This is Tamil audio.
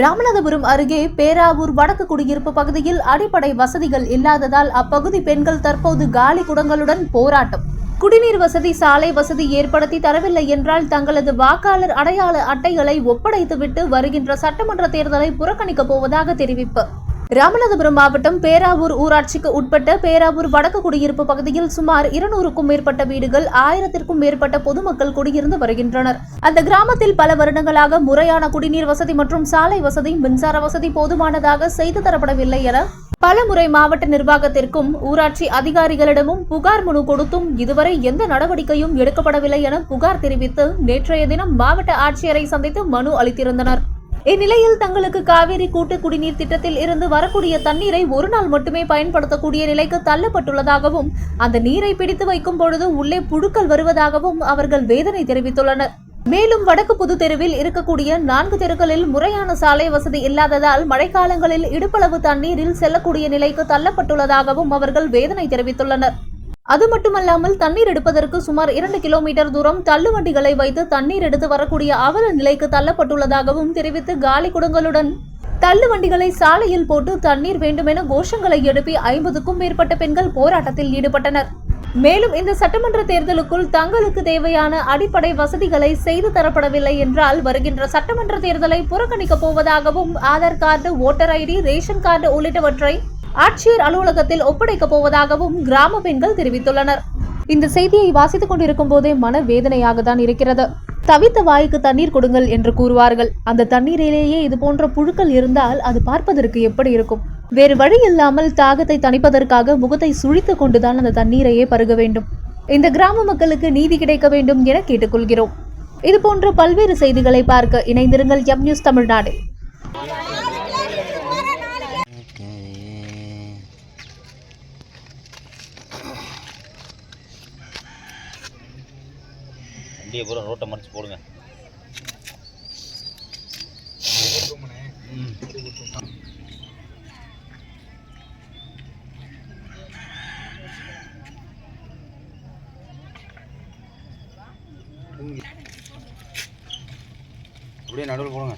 ராமநாதபுரம் அருகே பேராவூர் வடக்கு குடியிருப்பு பகுதியில் அடிப்படை வசதிகள் இல்லாததால் அப்பகுதி பெண்கள் தற்போது காலி குடங்களுடன் போராட்டம். குடிநீர் வசதி சாலை வசதி ஏற்படுத்தி தரவில்லை என்றால் தங்களது வாக்காளர் அடையாள அட்டைகளை ஒப்படைத்துவிட்டு வருகின்ற சட்டமன்ற தேர்தலை புறக்கணிக்கப் போவதாக தெரிவிப்பு. ராமநாதபுரம் மாவட்டம் பேராவூர் ஊராட்சிக்கு உட்பட்ட பேராவூர் வடக்கு குடியிருப்பு பகுதியில் சுமார் இருநூறுக்கும் மேற்பட்ட வீடுகள் ஆயிரத்திற்கும் மேற்பட்ட பொதுமக்கள் குடியிருந்து வருகின்றனர். அந்த கிராமத்தில் பல வருடங்களாக முறையான குடிநீர் வசதி மற்றும் சாலை வசதி மின்சார வசதி போதுமானதாக செய்து தரப்படவில்லை என பலமுறை மாவட்ட நிர்வாகத்திற்கும் ஊராட்சி அதிகாரிகளிடமும் புகார் மனு கொடுத்தும் இதுவரை எந்த நடவடிக்கையும் எடுக்கப்படவில்லை என புகார் தெரிவித்து நேற்றைய தினம் மாவட்ட ஆட்சியரை சந்தித்து மனு அளித்திருந்தனர். இந்நிலையில் தங்களுக்கு காவிரி கூட்டு குடிநீர் திட்டத்தில் இருந்து வரக்கூடிய தண்ணீரை ஒரு நாள் மட்டுமே பயன்படுத்தக்கூடிய நிலைக்கு தள்ளப்பட்டுள்ளதாகவும் அந்த நீரை பிடித்து வைக்கும் பொழுது உள்ளே புழுக்கள் வருவதாகவும் அவர்கள் வேதனை தெரிவித்துள்ளனர். மேலும் வடக்கு புது தெருவில் இருக்கக்கூடிய நான்கு தெருக்களில் முறையான சாலை வசதி இல்லாததால் மழைக்காலங்களில் இடுப்பளவு தண்ணீரில் செல்லக்கூடிய நிலைக்கு தள்ளப்பட்டுள்ளதாகவும் அவர்கள் வேதனை தெரிவித்துள்ளனர். அது மட்டுமல்லாமல் தண்ணீர் எடுப்பதற்கு சுமார் இரண்டு கிலோமீட்டர் தூரம் தள்ளுவண்டிகளை வைத்து தண்ணீர் எடுத்து வரக்கூடிய அவல நிலைக்கு தள்ளப்பட்டுள்ளதாகவும் தெரிவித்து காலி குடங்களுடன் தள்ளுவண்டிகளை சாலையில் போட்டு தண்ணீர் வேண்டுமென கோஷங்களை எழுப்பி ஐம்பதுக்கும் மேற்பட்ட பெண்கள் போராட்டத்தில் ஈடுபட்டனர். மேலும் இந்த சட்டமன்ற தேர்தலுக்குள் தங்களுக்கு தேவையான அடிப்படை வசதிகளை செய்து தரப்படவில்லை என்றால் வருகின்ற சட்டமன்ற தேர்தலை புறக்கணிக்கப் போவதாகவும் Aadhaar card voter ID ration card உள்ளிட்டவற்றை ஆட்சியர் அலுவலகத்தில் ஒப்படைக்கப் போவதாகவும் கிராம பெண்கள் தெரிவித்துள்ளனர். இந்த செய்தியை வாசித்துக் கொண்டிருக்கும் போதே மன வேதனையாக தான் இருக்கிறது. தவித்த வாய்க்கு தண்ணீர் கொடுங்கள் என்று கூறுவார்கள். அந்த தண்ணீரிலேயே இது போன்ற புழுக்கள் இருந்தால் அது பார்ப்பதற்கு எப்படி இருக்கும்? வேறு வழி இல்லாமல் தாகத்தை தணிப்பதற்காக முகத்தை சுழித்துக் கொண்டுதான் அந்த தண்ணீரையே பருக வேண்டும். இந்த கிராம மக்களுக்கு நீதி கிடைக்க வேண்டும் என கேட்டுக்கொள்கிறோம். இது போன்ற பல்வேறு செய்திகளை பார்க்க இணைந்திருங்கள் எம் நியூஸ் தமிழ்நாடு. வண்டியை பூரா ரோட்டை மறைச்சு போடுங்க. அப்படியே நடுவில் போடுங்க.